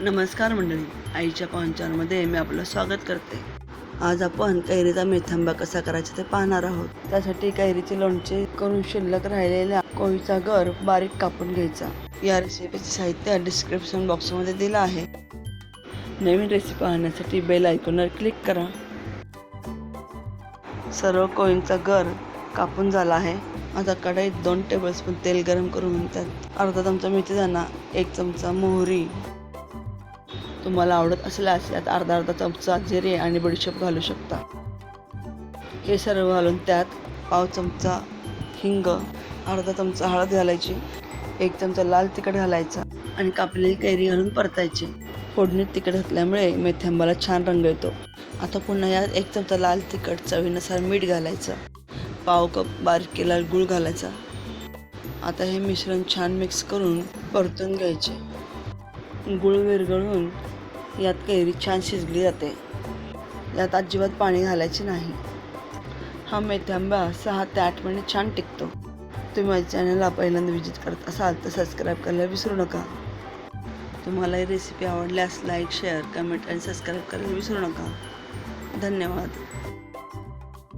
नमस्कार मंडळी. आईच्या पाहुणचारमध्ये मी आपलं स्वागत करते. आज आपण कैरीचा मेथांबा कसा करायचा ते पाहणार आहोत. त्यासाठी कैरीचे लोणचे करून शिल्लक राहिलेल्या कोळीचा गर बारीक कापून घ्यायचा. या रेसिपीचे साहित्य डिस्क्रिप्शन बॉक्समध्ये दिलं आहे. नवीन रेसिपी पाहण्यासाठी बेल आयकॉनवर क्लिक करा. सर्व कोळींचा गर कापून झाला आहे. आता कढईत दोन टेबलस्पून तेल गरम करून त्यात अर्धा चमचा मेथी दाणा एक चमचा मोहरी तुम्हाला आवडत असल्यास यात अर्धा अर्धा चमचा जिरे आणि बडीशेप घालू शकता. हे सर्व घालून त्यात पाव चमचा हिंग अर्धा चमचा हळद घालायची एक चमचा लाल तिखट घालायचा आणि कापलेली कैरी घालून परतायची. फोडणीत तिखट घातल्यामुळे मेथ्यांबाला छान रंग येतो. आता पुन्हा यात एक चमचा लाल तिखट चवीनुसार मीठ घालायचं. पाव कप बारीक केला गूळ घालायचा. आता हे मिश्रण छान मिक्स करून परतून घ्यायचे. गूळ विरघळून यात कैरी छान शिजली जाते. यात अजिबात पाणी घालायचे नाही. हा मेथ्यांबा सहा ते आठ महिने छान टिकतो. तुम्ही माझ्या चॅनलला पहिल्यांदा विजिट करत असाल तर सबस्क्राईब करायला विसरू नका. तुम्हाला ही रेसिपी आवडल्यास लाईक शेअर कमेंट आणि सबस्क्राईब करायला विसरू नका. धन्यवाद.